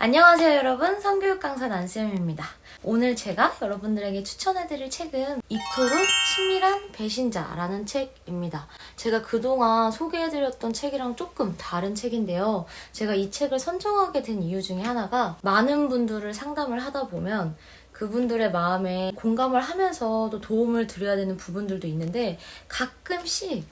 안녕하세요 여러분. 성교육 강사 난쌤입니다. 오늘 제가 여러분들에게 추천해드릴 책은 이토록 친밀한 배신자라는 책입니다. 제가 그동안 소개해드렸던 책이랑 조금 다른 책인데요. 제가 이 책을 선정하게 된 이유 중에 하나가 많은 분들을 상담을 하다 보면 그분들의 마음에 공감을 하면서 도 도움을 드려야 되는 부분들도 있는데 가끔씩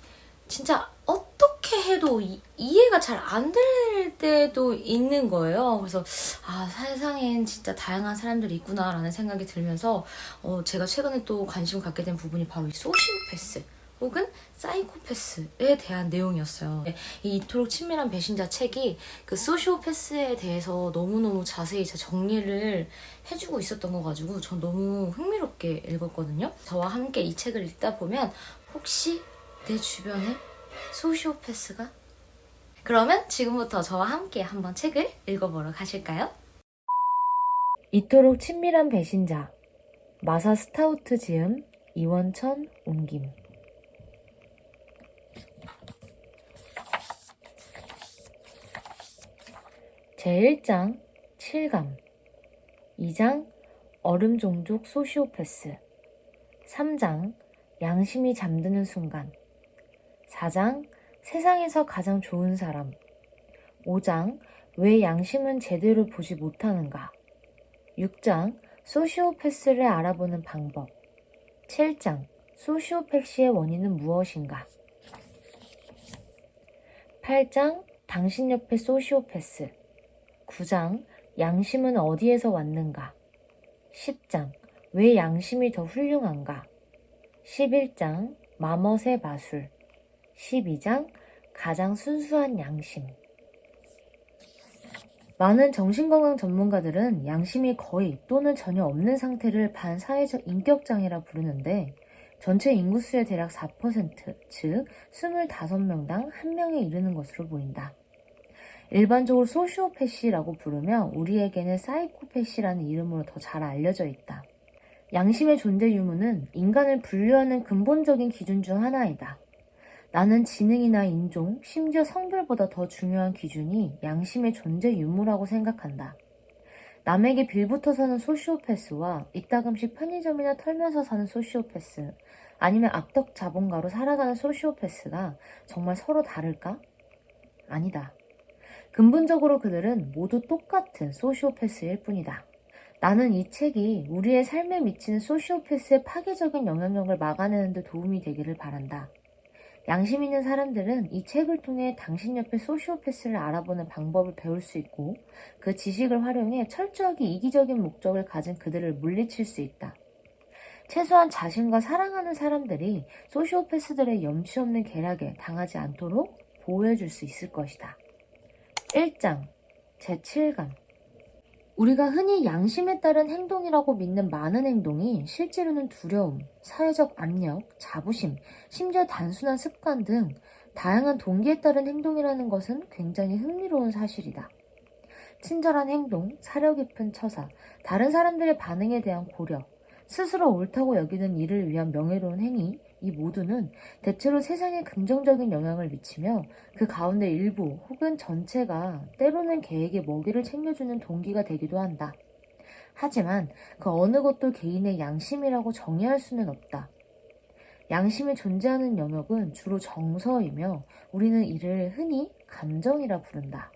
진짜 어떻게 해도 이, 이해가 잘 안 될 때도 있는 거예요. 그래서 아 세상엔 진짜 다양한 사람들이 있구나라는 생각이 들면서 어, 제가 최근에 또 관심 갖게 된 부분이 바로 이 소시오패스 혹은 사이코패스에 대한 내용이었어요. 이 이토록 친밀한 배신자 책이 그 소시오패스에 대해서 너무너무 자세히 제 정리를 해주고 있었던 거 가지고 전 너무 흥미롭게 읽었거든요. 저와 함께 이 책을 읽다 보면 혹시 내 주변에 소시오패스가? 그러면 지금부터 저와 함께 한번 책을 읽어보러 가실까요? 이토록 친밀한 배신자 마사 스타우트 지음 이원천 옮김 제1장 7감 2장 얼음 종족 소시오패스 3장 양심이 잠드는 순간 4장 세상에서 가장 좋은 사람. 5장 왜 양심은 제대로 보지 못하는가? 6장 소시오패스를 알아보는 방법. 7장 소시오패시의 원인은 무엇인가? 8장 당신 옆에 소시오패스. 9장 양심은 어디에서 왔는가? 10장 왜 양심이 더 훌륭한가? 11장 마멋의 마술 12장 가장 순수한 양심 많은 정신건강 전문가들은 양심이 거의 또는 전혀 없는 상태를 반사회적 인격장애라 부르는데 전체 인구수의 대략 4%, 즉 25명당 1명에 이르는 것으로 보인다. 일반적으로 소시오패시라고 부르며 우리에게는 사이코패시라는 이름으로 더 잘 알려져 있다. 양심의 존재 유무는 인간을 분류하는 근본적인 기준 중 하나이다. 나는 지능이나 인종, 심지어 성별보다 더 중요한 기준이 양심의 존재 유무라고 생각한다. 남에게 빌붙어 사는 소시오패스와 이따금씩 편의점이나 털면서 사는 소시오패스, 아니면 악덕 자본가로 살아가는 소시오패스가 정말 서로 다를까? 아니다. 근본적으로 그들은 모두 똑같은 소시오패스일 뿐이다. 나는 이 책이 우리의 삶에 미치는 소시오패스의 파괴적인 영향력을 막아내는 데 도움이 되기를 바란다. 양심 있는 사람들은 이 책을 통해 당신 옆에 소시오패스를 알아보는 방법을 배울 수 있고 그 지식을 활용해 철저하게 이기적인 목적을 가진 그들을 물리칠 수 있다. 최소한 자신과 사랑하는 사람들이 소시오패스들의 염치 없는 계략에 당하지 않도록 보호해 줄 수 있을 것이다. 1장 제7감 우리가 흔히 양심에 따른 행동이라고 믿는 많은 행동이 실제로는 두려움, 사회적 압력, 자부심, 심지어 단순한 습관 등 다양한 동기에 따른 행동이라는 것은 굉장히 흥미로운 사실이다. 친절한 행동, 사려 깊은 처사, 다른 사람들의 반응에 대한 고려, 스스로 옳다고 여기는 일을 위한 명예로운 행위, 이 모두는 대체로 세상에 긍정적인 영향을 미치며 그 가운데 일부 혹은 전체가 때로는 개에게 먹이를 챙겨주는 동기가 되기도 한다. 하지만 그 어느 것도 개인의 양심이라고 정의할 수는 없다. 양심이 존재하는 영역은 주로 정서이며 우리는 이를 흔히 감정이라 부른다.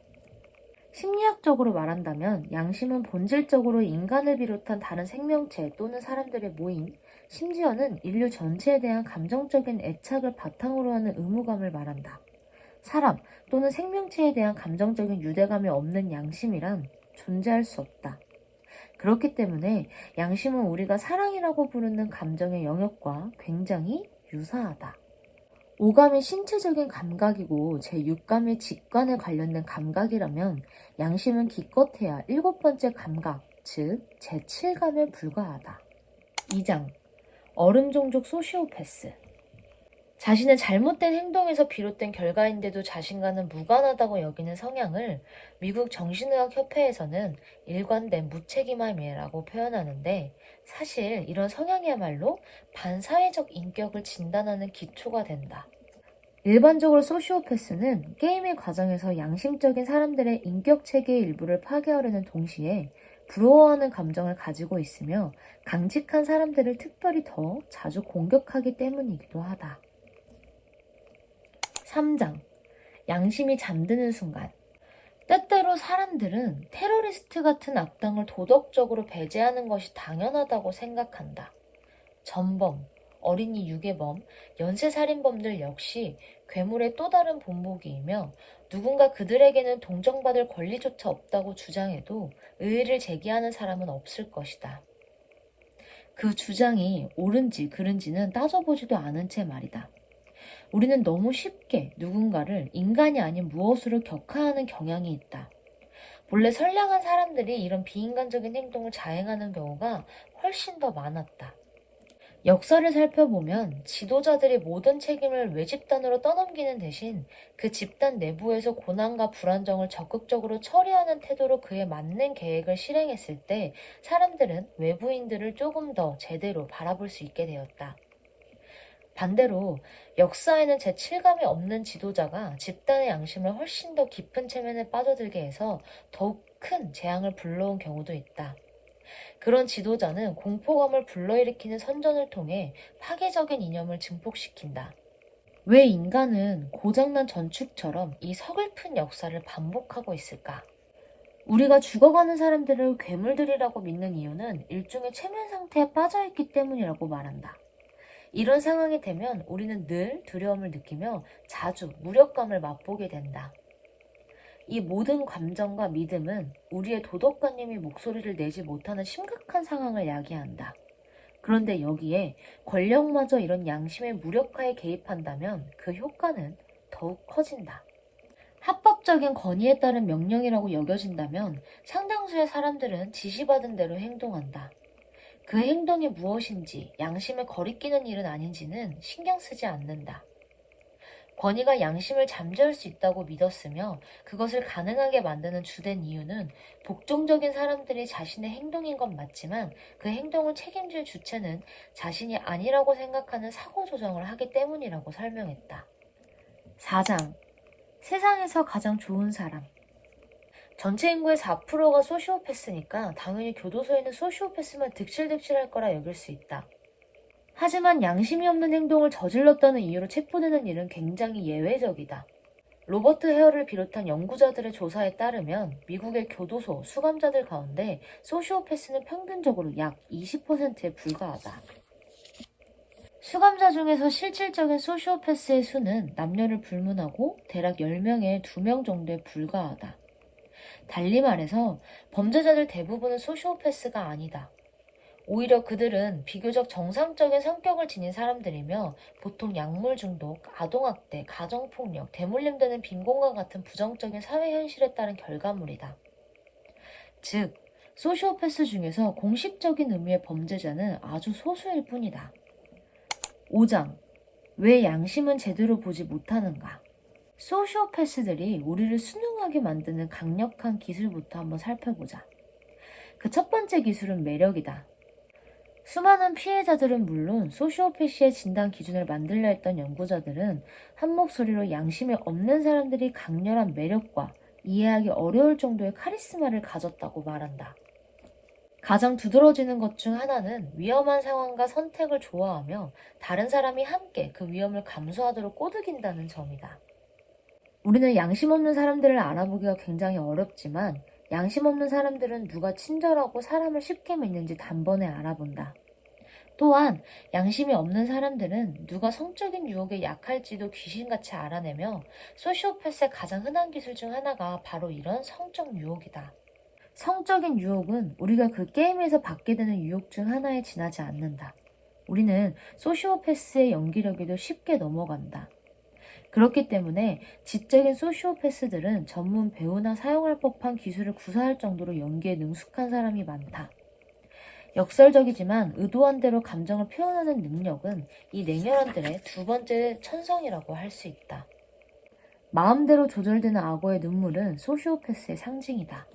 심리학적으로 말한다면 양심은 본질적으로 인간을 비롯한 다른 생명체 또는 사람들의 모임, 심지어는 인류 전체에 대한 감정적인 애착을 바탕으로 하는 의무감을 말한다. 사람 또는 생명체에 대한 감정적인 유대감이 없는 양심이란 존재할 수 없다. 그렇기 때문에 양심은 우리가 사랑이라고 부르는 감정의 영역과 굉장히 유사하다. 오감이 신체적인 감각이고 제6감의 직관에 관련된 감각이라면 양심은 기껏해야 일곱 번째 감각, 즉 제7감에 불과하다. 2장 얼음 종족 소시오패스 자신의 잘못된 행동에서 비롯된 결과인데도 자신과는 무관하다고 여기는 성향을 미국 정신의학 협회에서는 일관된 무책임함이라고 표현하는데 사실 이런 성향이야말로 반사회적 인격을 진단하는 기초가 된다. 일반적으로 소시오패스는 게임의 과정에서 양심적인 사람들의 인격 체계의 일부를 파괴하려는 동시에 부러워하는 감정을 가지고 있으며 강직한 사람들을 특별히 더 자주 공격하기 때문이기도 하다. 3장. 양심이 잠드는 순간. 때때로 사람들은 테러리스트 같은 악당을 도덕적으로 배제하는 것이 당연하다고 생각한다. 전범, 어린이 유괴범, 연쇄살인범들 역시 괴물의 또 다른 본보기이며 누군가 그들에게는 동정받을 권리조차 없다고 주장해도 의의를 제기하는 사람은 없을 것이다. 그 주장이 옳은지 그른지는 따져보지도 않은 채 말이다. 우리는 너무 쉽게 누군가를 인간이 아닌 무엇으로 격하하는 경향이 있다. 본래 선량한 사람들이 이런 비인간적인 행동을 자행하는 경우가 훨씬 더 많았다. 역사를 살펴보면 지도자들이 모든 책임을 외집단으로 떠넘기는 대신 그 집단 내부에서 고난과 불안정을 적극적으로 처리하는 태도로 그에 맞는 계획을 실행했을 때 사람들은 외부인들을 조금 더 제대로 바라볼 수 있게 되었다. 반대로 역사에는 제7감이 없는 지도자가 집단의 양심을 훨씬 더 깊은 체면에 빠져들게 해서 더욱 큰 재앙을 불러온 경우도 있다. 그런 지도자는 공포감을 불러일으키는 선전을 통해 파괴적인 이념을 증폭시킨다. 왜 인간은 고장난 전축처럼 이 서글픈 역사를 반복하고 있을까? 우리가 죽어가는 사람들을 괴물들이라고 믿는 이유는 일종의 최면 상태에 빠져있기 때문이라고 말한다. 이런 상황이 되면 우리는 늘 두려움을 느끼며 자주 무력감을 맛보게 된다. 이 모든 감정과 믿음은 우리의 도덕관념이 목소리를 내지 못하는 심각한 상황을 야기한다. 그런데 여기에 권력마저 이런 양심의 무력화에 개입한다면 그 효과는 더욱 커진다. 합법적인 권위에 따른 명령이라고 여겨진다면 상당수의 사람들은 지시받은 대로 행동한다. 그 행동이 무엇인지 양심에 거리끼는 일은 아닌지는 신경 쓰지 않는다. 권위가 양심을 잠재울 수 있다고 믿었으며 그것을 가능하게 만드는 주된 이유는 복종적인 사람들이 자신의 행동인 건 맞지만 그 행동을 책임질 주체는 자신이 아니라고 생각하는 사고 조정을 하기 때문이라고 설명했다. 4장. 세상에서 가장 좋은 사람. 전체 인구의 4%가 소시오패스니까 당연히 교도소에는 소시오패스만 득실득실할 거라 여길 수 있다. 하지만 양심이 없는 행동을 저질렀다는 이유로 체포되는 일은 굉장히 예외적이다. 로버트 헤어를 비롯한 연구자들의 조사에 따르면 미국의 교도소, 수감자들 가운데 소시오패스는 평균적으로 약 20%에 불과하다. 수감자 중에서 실질적인 소시오패스의 수는 남녀를 불문하고 대략 10명에 2명 정도에 불과하다. 달리 말해서 범죄자들 대부분은 소시오패스가 아니다. 오히려 그들은 비교적 정상적인 성격을 지닌 사람들이며 보통 약물 중독, 아동학대, 가정폭력, 대물림 되는 빈곤과 같은 부정적인 사회 현실에 따른 결과물이다. 즉, 소시오패스 중에서 공식적인 의미의 범죄자는 아주 소수일 뿐이다. 5장. 왜 양심은 제대로 보지 못하는가? 소시오패스들이 우리를 순응하게 만드는 강력한 기술부터 한번 살펴보자. 그 첫 번째 기술은 매력이다. 수많은 피해자들은 물론 소시오패시의 진단 기준을 만들려 했던 연구자들은 한 목소리로 양심이 없는 사람들이 강렬한 매력과 이해하기 어려울 정도의 카리스마를 가졌다고 말한다. 가장 두드러지는 것 중 하나는 위험한 상황과 선택을 좋아하며 다른 사람이 함께 그 위험을 감수하도록 꼬드긴다는 점이다. 우리는 양심 없는 사람들을 알아보기가 굉장히 어렵지만 양심 없는 사람들은 누가 친절하고 사람을 쉽게 믿는지 단번에 알아본다. 또한 양심이 없는 사람들은 누가 성적인 유혹에 약할지도 귀신같이 알아내며 소시오패스의 가장 흔한 기술 중 하나가 바로 이런 성적 유혹이다. 성적인 유혹은 우리가 그 게임에서 받게 되는 유혹 중 하나에 지나지 않는다. 우리는 소시오패스의 연기력에도 쉽게 넘어간다. 그렇기 때문에 지적인 소시오패스들은 전문 배우나 사용할 법한 기술을 구사할 정도로 연기에 능숙한 사람이 많다. 역설적이지만 의도한 대로 감정을 표현하는 능력은 이 냉혈한 들의 두 번째 천성이라고 할 수 있다. 마음대로 조절되는 악어의 눈물은 소시오패스의 상징이다.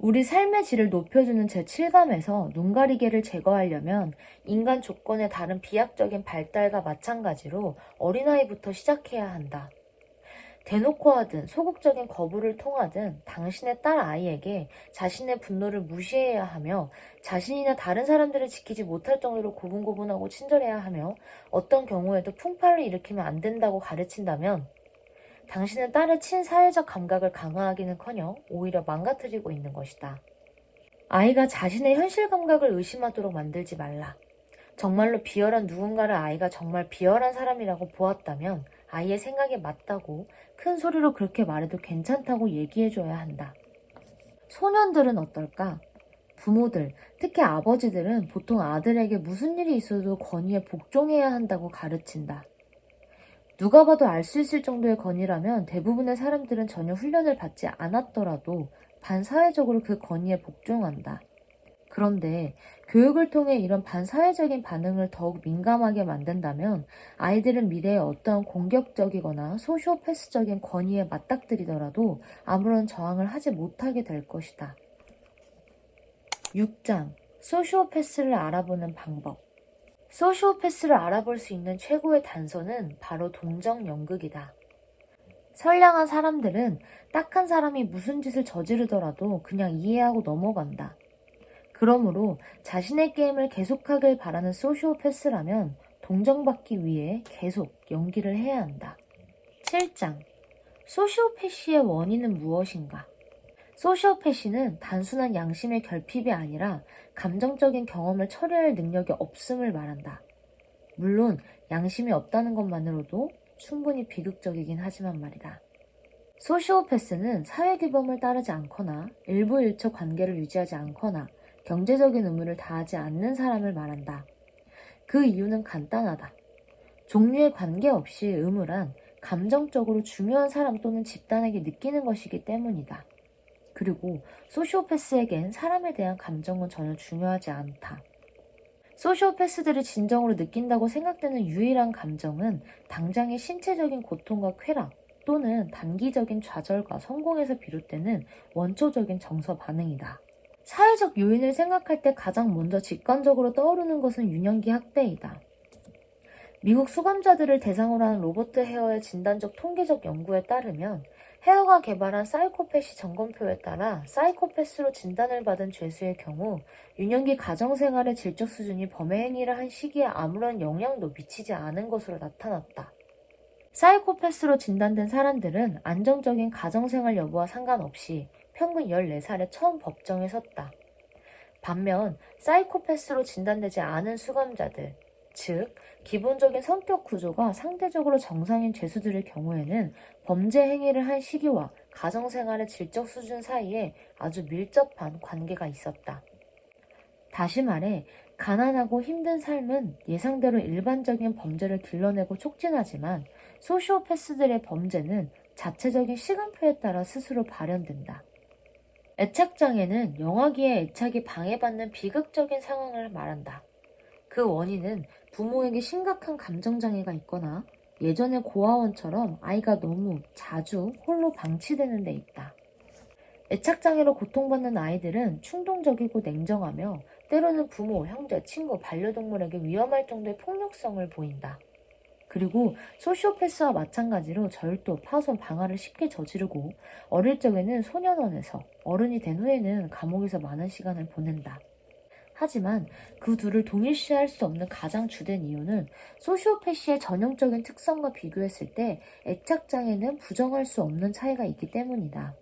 우리 삶의 질을 높여주는 제7감에서 눈가리개를 제거하려면 인간 조건의 다른 비약적인 발달과 마찬가지로 어린아이부터 시작해야 한다. 대놓고 하든 소극적인 거부를 통하든 당신의 딸 아이에게 자신의 분노를 무시해야 하며 자신이나 다른 사람들을 지키지 못할 정도로 고분고분하고 친절해야 하며 어떤 경우에도 풍파를 일으키면 안 된다고 가르친다면 당신은 딸의 친사회적 감각을 강화하기는커녕 오히려 망가뜨리고 있는 것이다. 아이가 자신의 현실 감각을 의심하도록 만들지 말라. 정말로 비열한 누군가를 아이가 정말 비열한 사람이라고 보았다면 아이의 생각에 맞다고 큰 소리로 그렇게 말해도 괜찮다고 얘기해줘야 한다. 소년들은 어떨까? 부모들, 특히 아버지들은 보통 아들에게 무슨 일이 있어도 건의에 복종해야 한다고 가르친다. 누가 봐도 알 수 있을 정도의 건의라면 대부분의 사람들은 전혀 훈련을 받지 않았더라도 반사회적으로 그 건의에 복종한다. 그런데 교육을 통해 이런 반사회적인 반응을 더욱 민감하게 만든다면 아이들은 미래에 어떠한 공격적이거나 소시오패스적인 권위에 맞닥뜨리더라도 아무런 저항을 하지 못하게 될 것이다. 6장 소시오패스를 알아보는 방법 소시오패스를 알아볼 수 있는 최고의 단서는 바로 동정 연극이다. 선량한 사람들은 딱한 사람이 무슨 짓을 저지르더라도 그냥 이해하고 넘어간다. 그러므로 자신의 게임을 계속하길 바라는 소시오패스라면 동정받기 위해 계속 연기를 해야 한다. 7장 소시오패시의 원인은 무엇인가? 소시오패시는 단순한 양심의 결핍이 아니라 감정적인 경험을 처리할 능력이 없음을 말한다. 물론 양심이 없다는 것만으로도 충분히 비극적이긴 하지만 말이다. 소시오패스는 사회규범을 따르지 않거나 일부 일처 관계를 유지하지 않거나 경제적인 의무를 다하지 않는 사람을 말한다. 그 이유는 간단하다. 종류에 관계없이 의무란 감정적으로 중요한 사람 또는 집단에게 느끼는 것이기 때문이다. 그리고 소시오패스에겐 사람에 대한 감정은 전혀 중요하지 않다. 소시오패스들이 진정으로 느낀다고 생각되는 유일한 감정은 당장의 신체적인 고통과 쾌락 또는 단기적인 좌절과 성공에서 비롯되는 원초적인 정서 반응이다. 사회적 요인을 생각할 때 가장 먼저 직관적으로 떠오르는 것은 유년기 학대이다. 미국 수감자들을 대상으로 하는 로버트 헤어의 진단적 통계적 연구에 따르면 헤어가 개발한 사이코패시 점검표에 따라 사이코패스로 진단을 받은 죄수의 경우 유년기 가정생활의 질적 수준이 범의 행위를 한 시기에 아무런 영향도 미치지 않은 것으로 나타났다. 사이코패스로 진단된 사람들은 안정적인 가정생활 여부와 상관없이 평균 14살에 처음 법정에 섰다. 반면 사이코패스로 진단되지 않은 수감자들, 즉 기본적인 성격 구조가 상대적으로 정상인 죄수들의 경우에는 범죄 행위를 한 시기와 가정생활의 질적 수준 사이에 아주 밀접한 관계가 있었다. 다시 말해 가난하고 힘든 삶은 예상대로 일반적인 범죄를 길러내고 촉진하지만 소시오패스들의 범죄는 자체적인 시간표에 따라 스스로 발현된다. 애착장애는 영화기의 애착이 방해받는 비극적인 상황을 말한다. 그 원인은 부모에게 심각한 감정장애가 있거나 예전의 고아원처럼 아이가 너무 자주 홀로 방치되는 데 있다. 애착장애로 고통받는 아이들은 충동적이고 냉정하며 때로는 부모, 형제, 친구, 반려동물에게 위험할 정도의 폭력성을 보인다. 그리고 소시오패스와 마찬가지로 절도, 파손, 방화를 쉽게 저지르고 어릴 적에는 소년원에서 어른이 된 후에는 감옥에서 많은 시간을 보낸다. 하지만 그 둘을 동일시할 수 없는 가장 주된 이유는 소시오패시의 전형적인 특성과 비교했을 때 애착장애는 부정할 수 없는 차이가 있기 때문이다.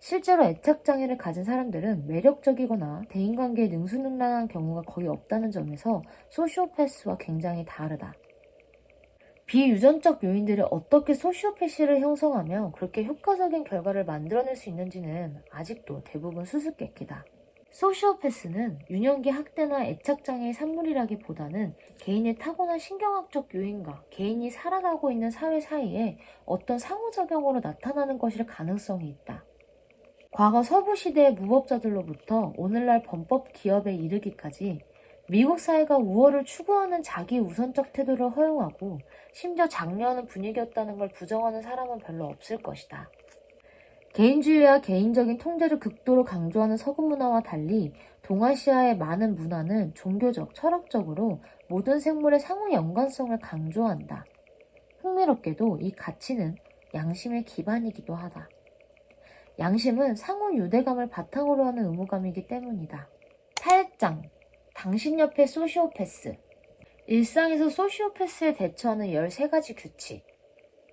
실제로 애착장애를 가진 사람들은 매력적이거나 대인관계에 능수능란한 경우가 거의 없다는 점에서 소시오패스와 굉장히 다르다. 비유전적 요인들이 어떻게 소시오패시를 형성하며 그렇게 효과적인 결과를 만들어낼 수 있는지는 아직도 대부분 수수께끼다. 소시오패스는 유년기 학대나 애착장애의 산물이라기보다는 개인의 타고난 신경학적 요인과 개인이 살아가고 있는 사회 사이에 어떤 상호작용으로 나타나는 것일 가능성이 있다. 과거 서부 시대의 무법자들로부터 오늘날 범법 기업에 이르기까지 미국 사회가 우월을 추구하는 자기 우선적 태도를 허용하고 심지어 장려하는 분위기였다는 걸 부정하는 사람은 별로 없을 것이다. 개인주의와 개인적인 통제를 극도로 강조하는 서구 문화와 달리 동아시아의 많은 문화는 종교적, 철학적으로 모든 생물의 상호 연관성을 강조한다. 흥미롭게도 이 가치는 양심의 기반이기도 하다. 양심은 상호 유대감을 바탕으로 하는 의무감이기 때문이다. 8장. 당신 옆에 소시오패스. 일상에서 소시오패스에 대처하는 13가지 규칙.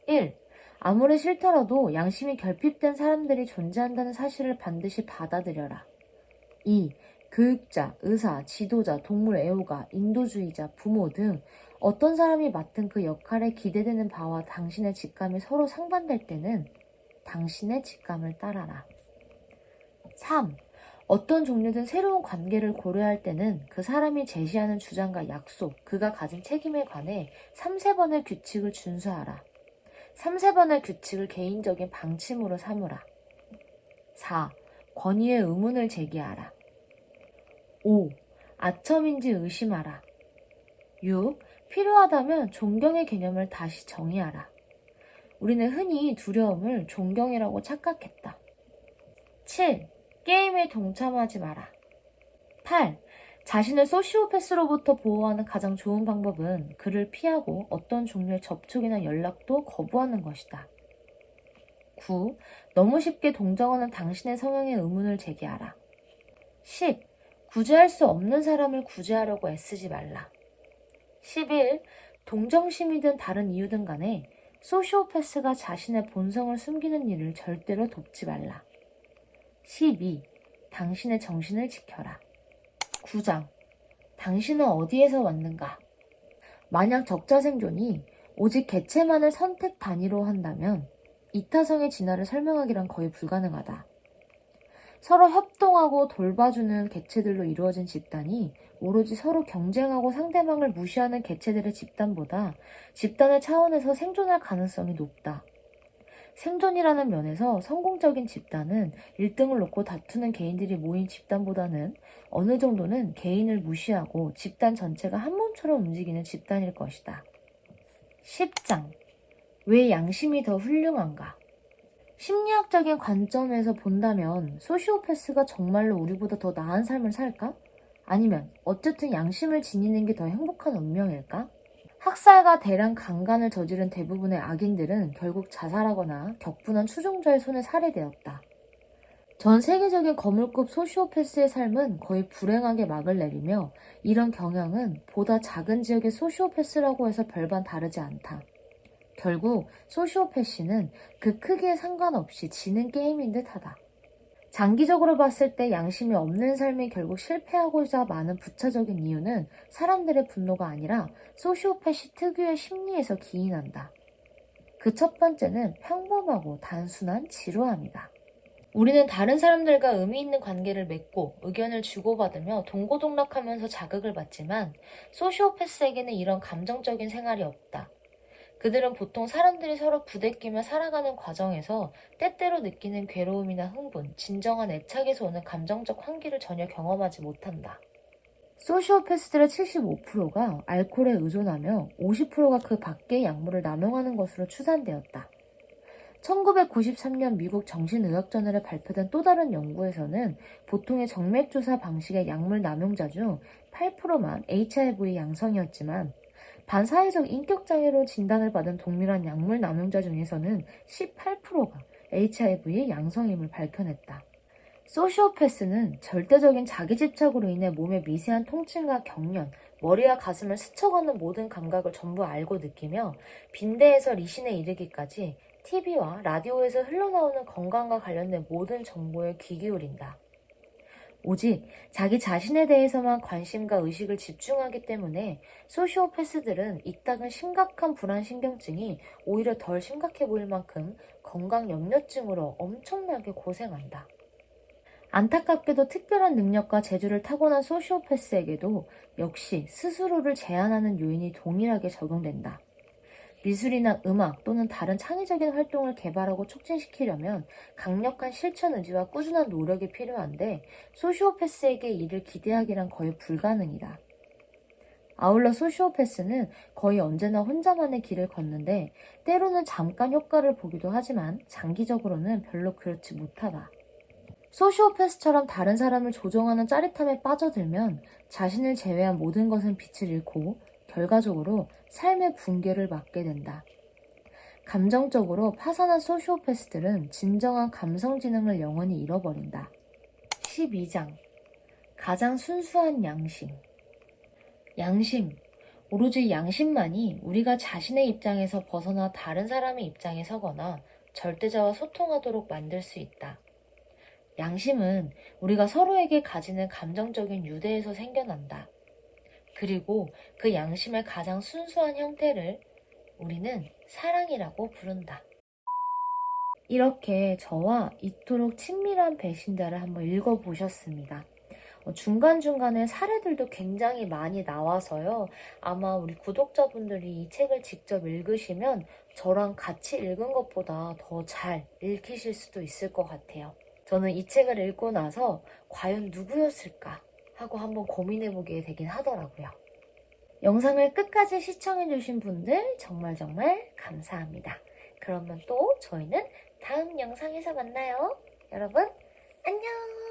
1. 아무리 싫더라도 양심이 결핍된 사람들이 존재한다는 사실을 반드시 받아들여라. 2. 교육자, 의사, 지도자, 동물 애호가, 인도주의자, 부모 등 어떤 사람이 맡은 그 역할에 기대되는 바와 당신의 직감이 서로 상반될 때는 당신의 직감을 따라라. 3. 어떤 종류든 새로운 관계를 고려할 때는 그 사람이 제시하는 주장과 약속, 그가 가진 책임에 관해 3, 3번의 규칙을 준수하라. 3, 3번의 규칙을 개인적인 방침으로 삼으라. 4. 권위의 의문을 제기하라. 5. 아첨인지 의심하라. 6. 필요하다면 존경의 개념을 다시 정의하라. 우리는 흔히 두려움을 존경이라고 착각했다. 7. 게임에 동참하지 마라. 8. 자신을 소시오패스로부터 보호하는 가장 좋은 방법은 그를 피하고 어떤 종류의 접촉이나 연락도 거부하는 것이다. 9. 너무 쉽게 동정하는 당신의 성향의 의문을 제기하라. 10. 구제할 수 없는 사람을 구제하려고 애쓰지 말라. 11. 동정심이든 다른 이유든 간에 소시오패스가 자신의 본성을 숨기는 일을 절대로 돕지 말라. 12. 당신의 정신을 지켜라. 9장. 당신은 어디에서 왔는가? 만약 적자 생존이 오직 개체만을 선택 단위로 한다면 이타성의 진화를 설명하기란 거의 불가능하다. 서로 협동하고 돌봐주는 개체들로 이루어진 집단이 오로지 서로 경쟁하고 상대방을 무시하는 개체들의 집단보다 집단의 차원에서 생존할 가능성이 높다. 생존이라는 면에서 성공적인 집단은 1등을 놓고 다투는 개인들이 모인 집단보다는 어느 정도는 개인을 무시하고 집단 전체가 한 몸처럼 움직이는 집단일 것이다. 10장. 왜 양심이 더 훌륭한가? 심리학적인 관점에서 본다면 소시오패스가 정말로 우리보다 더 나은 삶을 살까? 아니면 어쨌든 양심을 지니는 게 더 행복한 운명일까? 학살과 대량 강간을 저지른 대부분의 악인들은 결국 자살하거나 격분한 추종자의 손에 살해되었다. 전 세계적인 거물급 소시오패스의 삶은 거의 불행하게 막을 내리며 이런 경향은 보다 작은 지역의 소시오패스라고 해서 별반 다르지 않다. 결국 소시오패시는 그 크기에 상관없이 지는 게임인 듯 하다. 장기적으로 봤을 때 양심이 없는 삶이 결국 실패하고자 많은 부차적인 이유는 사람들의 분노가 아니라 소시오패시 특유의 심리에서 기인한다. 그 첫 번째는 평범하고 단순한 지루함이다. 우리는 다른 사람들과 의미 있는 관계를 맺고 의견을 주고받으며 동고동락하면서 자극을 받지만 소시오패스에게는 이런 감정적인 생활이 없다. 그들은 보통 사람들이 서로 부대끼며 살아가는 과정에서 때때로 느끼는 괴로움이나 흥분, 진정한 애착에서 오는 감정적 환기를 전혀 경험하지 못한다. 소시오패스들의 75%가 알코올에 의존하며 50%가 그 밖의 약물을 남용하는 것으로 추산되었다. 1993년 미국 정신의학저널에 발표된 또 다른 연구에서는 보통의 정맥조사 방식의 약물 남용자 중 8%만 HIV 양성이었지만 반사회적 인격장애로 진단을 받은 동일한 약물 남용자 중에서는 18%가 HIV의 양성임을 밝혀냈다. 소시오패스는 절대적인 자기집착으로 인해 몸의 미세한 통증과 경련, 머리와 가슴을 스쳐가는 모든 감각을 전부 알고 느끼며 빈대에서 리신에 이르기까지 TV와 라디오에서 흘러나오는 건강과 관련된 모든 정보에 귀 기울인다. 오직 자기 자신에 대해서만 관심과 의식을 집중하기 때문에 소시오패스들은 이따금 심각한 불안신경증이 오히려 덜 심각해 보일 만큼 건강 염려증으로 엄청나게 고생한다. 안타깝게도 특별한 능력과 재주를 타고난 소시오패스에게도 역시 스스로를 제한하는 요인이 동일하게 적용된다. 미술이나 음악 또는 다른 창의적인 활동을 개발하고 촉진시키려면 강력한 실천 의지와 꾸준한 노력이 필요한데 소시오패스에게 이를 기대하기란 거의 불가능이다. 아울러 소시오패스는 거의 언제나 혼자만의 길을 걷는데 때로는 잠깐 효과를 보기도 하지만 장기적으로는 별로 그렇지 못하다. 소시오패스처럼 다른 사람을 조종하는 짜릿함에 빠져들면 자신을 제외한 모든 것은 빛을 잃고 결과적으로 삶의 붕괴를 맞게 된다. 감정적으로 파산한 소시오패스들은 진정한 감성 지능을 영원히 잃어버린다. 12장 가장 순수한 양심 양심 오로지 양심만이 우리가 자신의 입장에서 벗어나 다른 사람의 입장에 서거나 절대자와 소통하도록 만들 수 있다. 양심은 우리가 서로에게 가지는 감정적인 유대에서 생겨난다. 그리고 그 양심의 가장 순수한 형태를 우리는 사랑이라고 부른다. 이렇게 저와 이토록 친밀한 배신자를 한번 읽어보셨습니다. 어, 중간중간에 사례들도 굉장히 많이 나와서요. 아마 우리 구독자분들이 이 책을 직접 읽으시면 저랑 같이 읽은 것보다 더 잘 읽히실 수도 있을 것 같아요. 저는 이 책을 읽고 나서 과연 누구였을까 하고 한번 고민해보게 되긴 하더라고요. 영상을 끝까지 시청해주신 분들 정말 정말 감사합니다. 그러면 또 저희는 다음 영상에서 만나요. 여러분, 안녕!